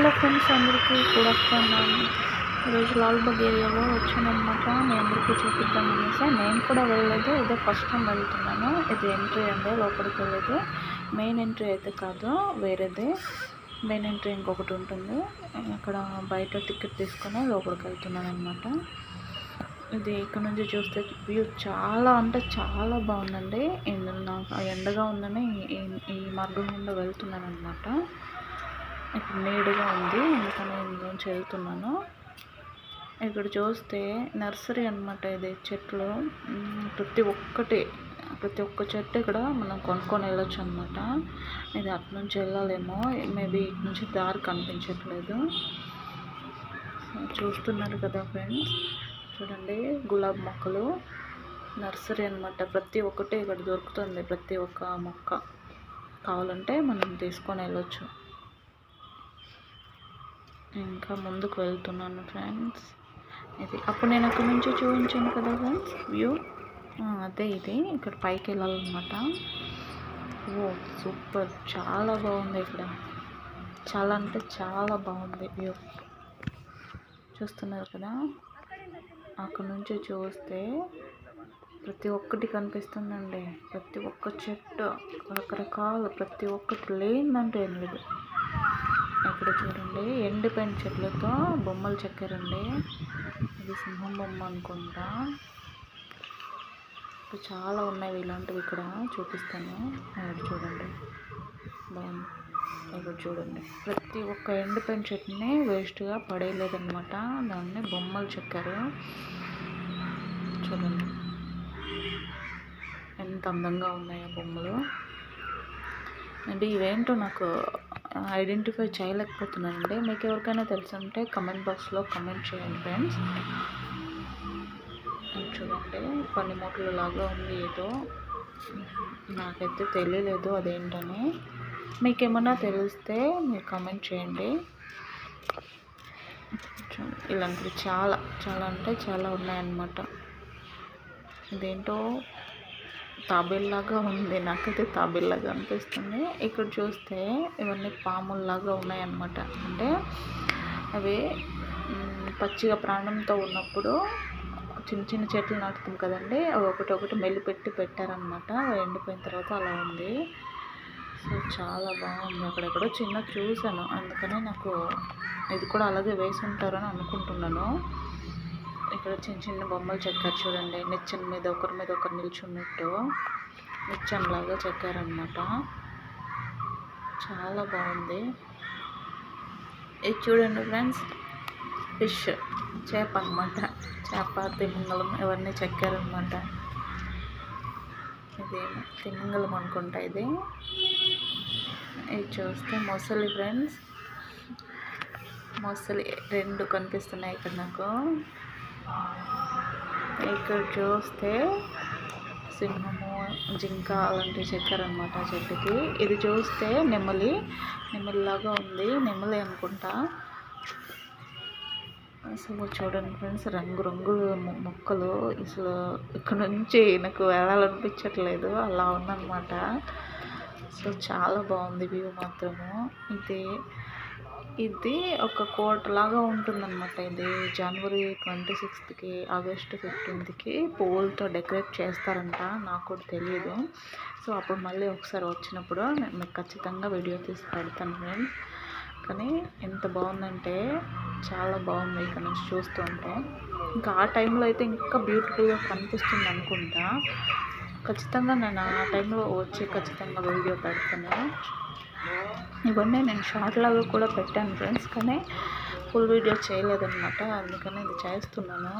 Hello friends అందరికీ కూడా afternoon. ఈరోజు లాల్బాగ్ ఏరియాలో వచ్చానమాట మీ అందరికీ చూపిద్దాం అనేసి. నేను కూడా వెళ్ళలేదు. ఇదే ఫస్ట్ టైం వెళ్తున్నాను. ఇది ఎంట్రీ అండి లోపలికి వెళ్ళేది. మెయిన్ ఎంట్రీ అయితే కాదు వేరేదే. మెయిన్ ఎంట్రీ ఇంకొకటి ఉంటుంది. అక్కడ బయట టికెట్ తీసుకొని లోపలికి వెళ్తున్నాను అనమాట ఇది ఇక్కడ నుంచి చూస్తే వ్యూ చాలా అంటే చాలా బాగుందండి. నాకు ఆ ఎండగా ఉందని ఈ- ఈ మార్గం గుండా వెళ్తున్నాను అనమాట ఇప్పుడు నీడుగా ఉంది. అందుకని ఇందులోంచి వెళ్తున్నాను ఇక్కడ చూస్తే నర్సరీ అన్నమాట ఇది చెట్లు. ప్రతి ఒక్కటి ప్రతి ఒక్క చెట్టు ఇక్కడ మనం కొనుక్కొని వెళ్ళొచ్చు అనమాట ఇది అటు నుంచి వెళ్ళాలేమో. మేబీ ఇటు నుంచి దారి కనిపించట్లేదు. చూస్తున్నారు కదా ఫ్రెండ్స్. చూడండి గులాబీ మొక్కలు. నర్సరీ అన్నమాట. ప్రతి ఒక్కటి ఇక్కడ దొరుకుతుంది. ప్రతి ఒక్క మొక్క కావాలంటే మనం తీసుకొని వెళ్ళొచ్చు. ఇంకా ముందుకు వెళ్తున్నాను ఫ్రెండ్స్ ఇది అప్పుడు నేను అక్కడ నుంచి చూపించాను కదా ఫ్రెండ్స్ వ్యూ అదే ఇది. ఇక్కడ పైకి వెళ్ళాలన్నమాట. ఓ సూపర్ చాలా బాగుంది ఇక్కడ. చాలా అంటే చాలా బాగుంది వ్యూ చూస్తున్నారు కదా? అక్కడ నుంచి చూస్తే ప్రతి ఒక్కటి కనిపిస్తుందండి. ప్రతి ఒక్క చెట్టు రకరకాల ప్రతి ఒక్కటి లేదంటే ఏం లేదు. ఇక్కడ చూడండి ఎండిపోయిన చెట్లతో బొమ్మలు చెక్కారండి ఇది సింహం బొమ్మ అనుకుంటా. చాలా ఉన్నాయి ఇలాంటివి ఇక్కడ చూపిస్తాను. ఇక్కడ చూడండి. బాగుంది. ఇక్కడ చూడండి. ప్రతి ఒక్క ఎండిపోయిన చెట్టుని వేస్ట్గా పడేయలేదనమాట దాన్ని బొమ్మలు చెక్కారు. చూడండి. ఎంత అందంగా ఉన్నాయో బొమ్మలు. అంటే ఇవేంటో నాకు ఐడెంటిఫై చేయలేకపోతున్నానండి. మీకు ఎవరికైనా తెలుసుంటే కమెంట్ బాక్స్లో కమెంట్ చేయండి ఫ్రెండ్స్ చూడండి కొన్ని మూటలు లాగా ఉంది ఏదో. నాకైతే తెలియలేదు అదేంటని. మీకేమన్నా తెలిస్తే మీరు కమెంట్ చేయండి. ఇలాంటివి చాలా చాలా అంటే చాలా ఉన్నాయన్నమాట. ఇదేంటో? తాబేల్లాగా ఉంది. నాకైతే తాబేల్లాగా అనిపిస్తుంది. ఇక్కడ చూస్తే ఇవన్నీ పాముల్లాగా ఉన్నాయన్నమాట. అంటే అవి పచ్చిగా ప్రాణంతో ఉన్నప్పుడు చిన్న చిన్న చెట్లు నాటుతాం కదండి. అవి ఒకటి ఒకటి మెల్లి పెట్టి పెట్టారనమాట ఎండిపోయిన తర్వాత అలా ఉంది. సో చాలా బాగుంది. అక్కడెక్కడో చిన్న చూశాను. అందుకనే నాకు ఇది కూడా అలాగే వేసి ఉంటారని అనుకుంటున్నాను. ఇక్కడ చిన్న చిన్న బొమ్మలు చెక్కారు చూడండి. నిచ్చెన మీద ఒకరి మీద ఒకరు నిల్చున్నట్టు నిచ్చెనలాగా చెక్కారనమాట చాలా బాగుంది. ఇది చూడండి ఫ్రెండ్స్ ఫిష్ చేప అనమాట చేప తిమింగలం ఇవన్నీ చెక్కారనమాట ఇది తిమింగలం అనుకుంటా ఇది. ఇది చూస్తే మొసలి ఫ్రెండ్స్. మొసలి రెండు కనిపిస్తున్నాయి ఇక్కడ నాకు. ఇక్కడ చూస్తే సింహము జింక అలాంటివి చెక్కారనమాట చెట్టుకి. ఇది చూస్తే నెమలి నెమలిలాగా ఉంది. నెమలి అనుకుంటా. అసలు చూడండి ఫ్రెండ్స్ రంగు రంగులు మొక్కలు. అసలు ఇక్కడ నుంచి నాకు వెళ్ళాలనిపించట్లేదు. అలా ఉందన్నమాట. సో చాలా బాగుంది వ్యూ మాత్రము. ఇది ఇది ఒక కోట లాగా ఉంటుందన్నమాట. ఇది జనవరి ట్వంటీ సిక్స్త్కి ఆగస్ట్ ఫిఫ్టీన్త్కి పువ్వులతో డెకరేట్ చేస్తారంట. నాకు కూడా తెలియదు సో అప్పుడు మళ్ళీ ఒకసారి వచ్చినప్పుడు నేను మీకు ఖచ్చితంగా వీడియో తీసి పెడతాను నేను. కానీ ఎంత బాగుందంటే చాలా బాగుంది ఇక్కడ నుంచి చూస్తుంటే ఇంకా ఆ టైంలో అయితే ఇంకా బ్యూటిఫుల్గా కనిపిస్తుంది అనుకుంటా. ఖచ్చితంగా నేను ఆ టైంలో వచ్చి ఖచ్చితంగా వీడియో పెడతాను. ఇవన్నీ నేను షార్ట్ లాగా కూడా పెట్టాను ఫ్రెండ్స్ కానీ ఫుల్ వీడియో చేయలేదన్నమాట. అందుకని ఇది చేస్తున్నాను.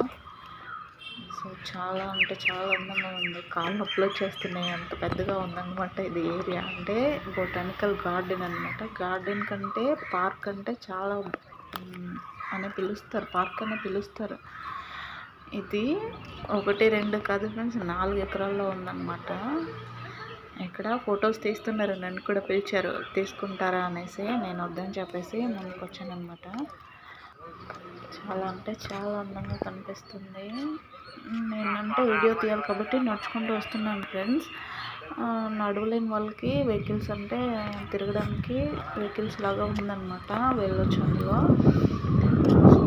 సో చాలా అంటే చాలా అందంగా ఉంది. కాళ్ళు నొప్పులు వచ్చేస్తున్నాయి. అంత పెద్దగా ఉందన్నమాట ఇది ఏరియా. అంటే బొటానికల్ గార్డెన్ అనమాట గార్డెన్ కంటే పార్క్ అంటే చాలా అని పిలుస్తారు. పార్క్ అని పిలుస్తారు. ఇది ఒకటి రెండు కాదు ఫ్రెండ్స్ నాలుగు ఎకరాల్లో ఉందన్నమాట. ఇక్కడ ఫొటోస్ తీస్తున్నారు? నన్ను కూడా పిలిచారు. తీసుకుంటారా అనేసి నేను వద్దని చెప్పేసి ముందుకు వచ్చాను అనమాట చాలా అంటే చాలా అందంగా కనిపిస్తుంది. నేనంటే వీడియో తీయాలి కాబట్టి నడుచుకుంటూ వస్తున్నాను ఫ్రెండ్స్. నడవలేని వాళ్ళకి వెహికల్స్ అంటే తిరగడానికి వెహికల్స్ లాగా ఉందన్నమాట వెళ్ళొచ్చు అందులో సో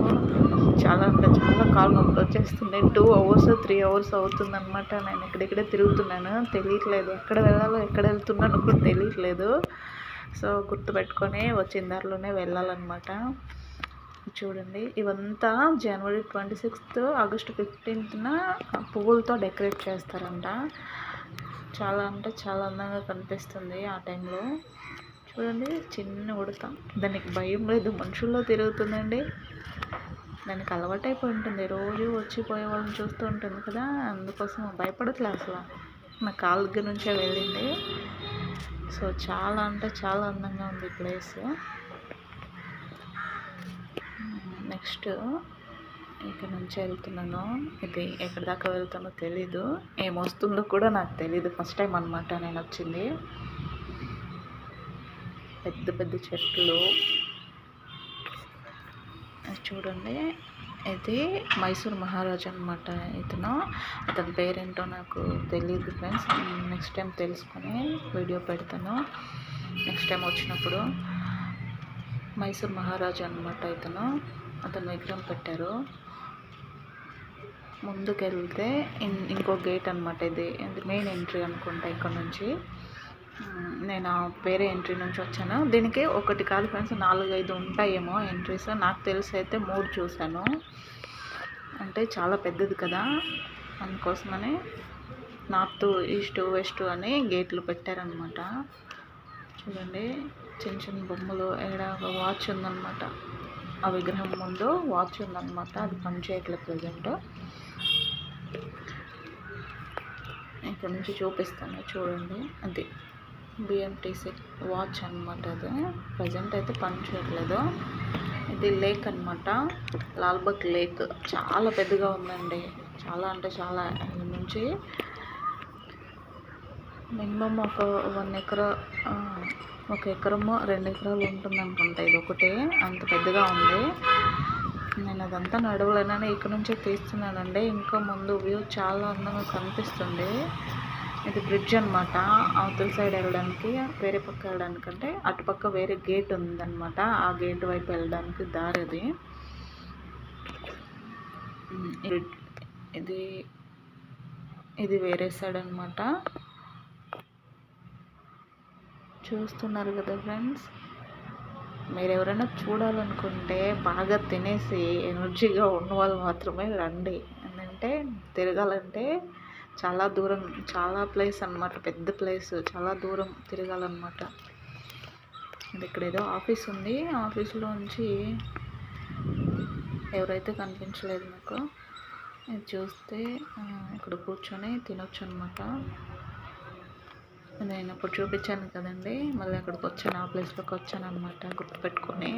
చాలా అంటే చాలా కాలు నొప్పి వచ్చేస్తుంది టూ అవర్స్ త్రీ అవర్స్ అవుతుందన్నమాట. నేను ఇక్కడిక్కడే తిరుగుతున్నాను. తెలియట్లేదు. ఎక్కడ వెళ్ళాలో ఎక్కడ వెళ్తున్నానో కూడా తెలియట్లేదు. సో గుర్తుపెట్టుకొని వచ్చిన దారిలోనే వెళ్ళాలన్నమాట. చూడండి. ఇవంతా జనవరి ట్వంటీ సిక్స్త్ ఆగస్టు ఫిఫ్టీన్త్న పువ్వులతో డెకరేట్ చేస్తారంట. చాలా అంటే చాలా అందంగా కనిపిస్తుంది ఆ టైంలో. చూడండి చిన్న ఉడత. దానికి భయం లేదు మనుషుల్లో తిరుగుతుందండి. దానికి అలవాటైపోయి ఉంటుంది రోజు వచ్చిపోయే వాళ్ళని చూస్తూ ఉంటుంది కదా అందుకోసం భయపడట్లే అసలు. నా కాళ్ళ దగ్గర నుంచే వెళ్ళింది. సో చాలా అంటే చాలా అందంగా ఉంది ఈ ప్లేస్. నెక్స్ట్ ఇక్కడ నుంచి వెళ్తున్నాను ఇది ఎక్కడి దాకా వెళ్తానో తెలీదు. ఏమొస్తుందో కూడా నాకు తెలీదు. ఫస్ట్ టైం అనమాట నేను వచ్చింది. పెద్ద పెద్ద చెట్లు. అది చూడండి. ఇది మైసూర్ మహారాజా అనమాట ఇతను. అతని పేరేంటో నాకు తెలియదు ఫ్రెండ్స్. నెక్స్ట్ టైం తెలుసుకొని వీడియో పెడతాను. నెక్స్ట్ టైం వచ్చినప్పుడు మైసూర్ మహారాజా అనమాట ఇతను. అతను విగ్రహం పెట్టారు. ముందుకెళ్తే ఇన్- ఇంకో గేట్ అనమాట ఇది. మెయిన్ ఎంట్రీ అనుకుంటా ఇక్కడ నుంచి. నేను వేరే ఎంట్రీ నుంచి వచ్చాను. దీనికి ఒకటి కాదు ఫ్రెండ్స్ నాలుగు ఐదు ఉంటాయేమో ఎంట్రీస్ నాకు తెలిసి అయితే మూడు చూశాను. అంటే చాలా పెద్దది కదా. అందుకోసమని నార్త్ ఈస్ట్ వెస్ట్ అని గేట్లు పెట్టారనమాట చూడండి చిన్న చిన్న బొమ్మలు. ఇక్కడ ఒక వాచ్ ఉందన్నమాట. ఆ విగ్రహం ముందు వాచ్ ఉందన్నమాట. అది పనిచేయట్లేదు ప్రజెంట్ ఇక్కడ నుంచి చూపిస్తాను చూడండి. అది బిఎంటీసీ వాచ్ అనమాట అది. ప్రజెంట్ అయితే పనిచేయట్లేదు. ఇది లేక్ అనమాట లాల్బాగ్ లేక్ చాలా పెద్దగా ఉందండి. చాలా అంటే చాలా నుంచి మినిమం ఒక వన్ ఎకరా ఒక ఎకరము రెండు ఎకరాలు ఉంటుంది అనుకుంటా ఇది ఒకటే. అంత పెద్దగా ఉంది. నేను అదంతా నడవలేనని ఇక్కడ నుంచే తీస్తున్నానండి. ఇంకా ముందు వ్యూ చాలా అందంగా కనిపిస్తుంది. ఇది బ్రిడ్జ్ అనమాట అవతల సైడ్ వెళ్ళడానికి వేరే పక్క వెళ్ళడానికి అంటే అటుపక్క వేరే గేట్ ఉందన్నమాట. ఆ గేట్ వైపు వెళ్ళడానికి దారి అది. ఇది- ఇది ఇది వేరే సైడ్ అనమాట చూస్తున్నారు కదా ఫ్రెండ్స్? మీరు ఎవరైనా చూడాలనుకుంటే బాగా తినేసి ఎనర్జీగా ఉన్న వాళ్ళు మాత్రమే రండి. ఎందుకంటే తిరగాలంటే చాలా దూరం చాలా ప్లేస్ అన్నమాట. పెద్ద ప్లేస్ చాలా దూరం తిరగాలన్నమాట. ఇక్కడ ఏదో ఆఫీస్ ఉంది. ఆఫీస్లో ఎవరైతే కనిపించలేదు నాకు ఇది చూస్తే ఇక్కడ కూర్చొని తినొచ్చు అనమాట నేను అప్పుడు చూపించాను కదండి. మళ్ళీ అక్కడికి వచ్చాను ఆ ప్లేస్లోకి వచ్చాను అనమాట గుర్తుపెట్టుకొని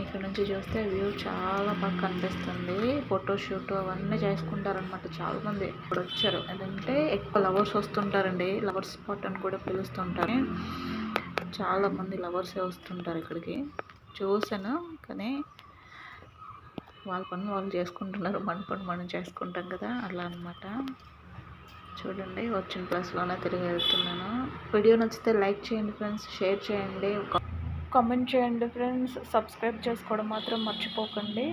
ఇక్కడ నుంచి చూస్తే వ్యూ చాలా బాగా కనిపిస్తుంది. ఫోటోషూట్ అవన్నీ చేసుకుంటారనమాట చాలామంది. ఇప్పుడు వచ్చారు. ఎందుకంటే ఎక్కువ లవర్స్ వస్తుంటారండి. లవర్స్ స్పాట్ అని కూడా పిలుస్తుంటారు. చాలా మంది లవర్సే వస్తుంటారు ఇక్కడికి. చూసాను కానీ వాళ్ళ పని వాళ్ళు చేసుకుంటున్నారు. మన పని మనం చేసుకుంటాం కదా. అలా అన్నమాట. చూడండి వచ్చిన ప్లేస్లోనే తిరిగి వెళ్తున్నాను. వీడియో నచ్చితే లైక్ చేయండి ఫ్రెండ్స్ షేర్ చేయండి. కామెంట్ చేయండి ఫ్రెండ్స్. సబ్స్క్రైబ్ చేసుకోవడం మాత్రం మర్చిపోకండి.